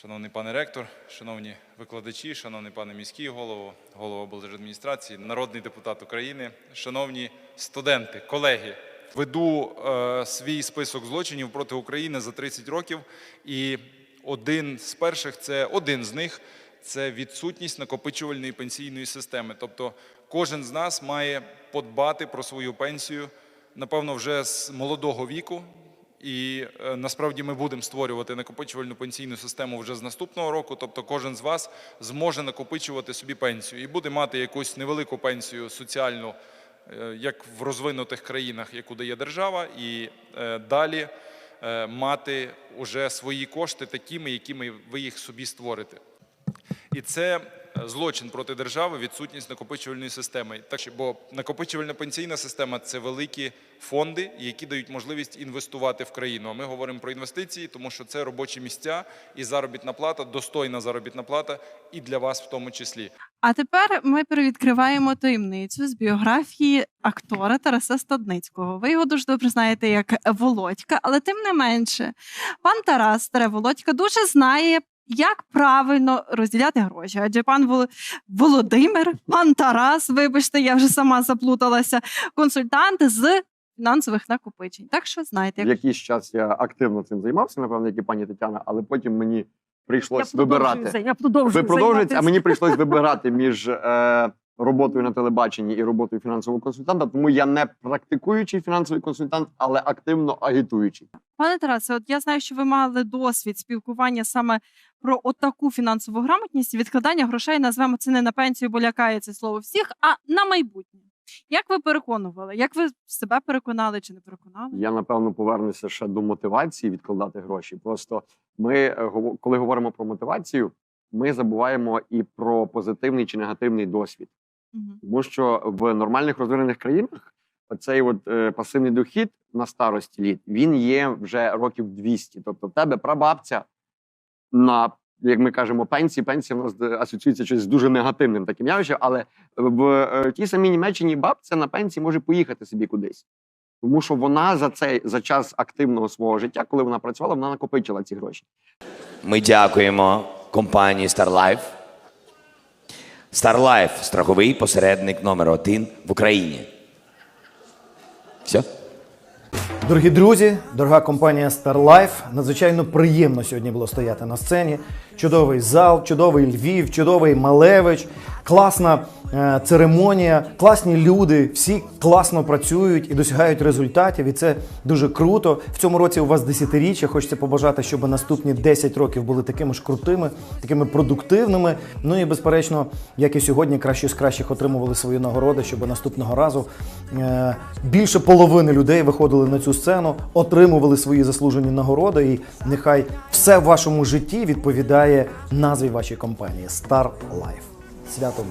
Шановний пане ректор, шановні викладачі, шановний пане міський голово, голова облдержадміністрації, народний депутат України, шановні студенти, колеги. Веду е, свій список злочинів проти України за 30 років, і один з перших це один з них це відсутність накопичувальної пенсійної системи. Тобто, кожен з нас має подбати про свою пенсію, напевно, вже з молодого віку. І е, насправді ми будемо створювати накопичувальну пенсійну систему вже з наступного року. Тобто, кожен з вас зможе накопичувати собі пенсію і буде мати якусь невелику пенсію соціальну, е, як в розвинутих країнах, яку дає держава, і е, далі мати уже свої кошти такими, якими ви їх собі створите. І це злочин проти держави, відсутність накопичувальної системи. Так бо накопичувальна пенсійна система це великі фонди, які дають можливість інвестувати в країну. А ми говоримо про інвестиції, тому що це робочі місця і заробітна плата, достойна заробітна плата, і для вас в тому числі. А тепер ми перевідкриваємо таємницю з біографії актора Тараса Стадницького. Ви його дуже добре знаєте як Володька, але тим не менше, пан Тарас Старе Володька дуже знає. Як правильно розділяти гроші? Адже пан Вол- Володимир, пан Тарас, вибачте, я вже сама заплуталася, консультант з фінансових накопичень. Так що знаєте, як якийсь час я активно цим займався, напевно, як і пані Тетяна, але потім мені прийшлось вибирати. Я продовжую Ви продовжуєте, а мені прийшлось вибирати між е, роботою на телебаченні і роботою фінансового консультанта. Тому я не практикуючий фінансовий консультант, але активно агітуючий. Пане Тарасе, от я знаю, що ви мали досвід спілкування саме про отаку фінансову грамотність, відкладання грошей, назвемо це не на пенсію, бо лякає це слово всіх, а на майбутнє. Як ви переконували? Як ви себе переконали чи не переконали? Я напевно повернуся ще до мотивації відкладати гроші. Просто ми, е, коли говоримо про мотивацію, ми забуваємо і про позитивний чи негативний досвід. Тому що в нормальних розвинених країнах оцей от е, пасивний дохід на старості літ він є вже років 200. Тобто, в тебе прабабця на як ми кажемо, пенсії. Пенсія в нас е, асоціюється щось з дуже негативним таким явищем, але в е, тій самій Німеччині бабця на пенсії може поїхати собі кудись. Тому що вона за цей за час активного свого життя, коли вона працювала, вона накопичила ці гроші. Ми дякуємо компанії StarLife. StarLife – страховий посередник номер один в Україні. Все? Дорогі друзі, дорога компанія StarLife, надзвичайно приємно сьогодні було стояти на сцені. Чудовий зал, чудовий Львів, чудовий Малевич, класна е, церемонія, класні люди, всі класно працюють і досягають результатів. І це дуже круто. В цьому році у вас десятиріччя. Хочеться побажати, щоб наступні 10 років були такими ж крутими, такими продуктивними. Ну і безперечно, як і сьогодні, кращі з кращих отримували свої нагороди, щоб наступного разу е, більше половини людей виходили на цю сцену, отримували свої заслужені нагороди, і нехай все в вашому житті відповідає назві вашої компанії Star Life. Свято в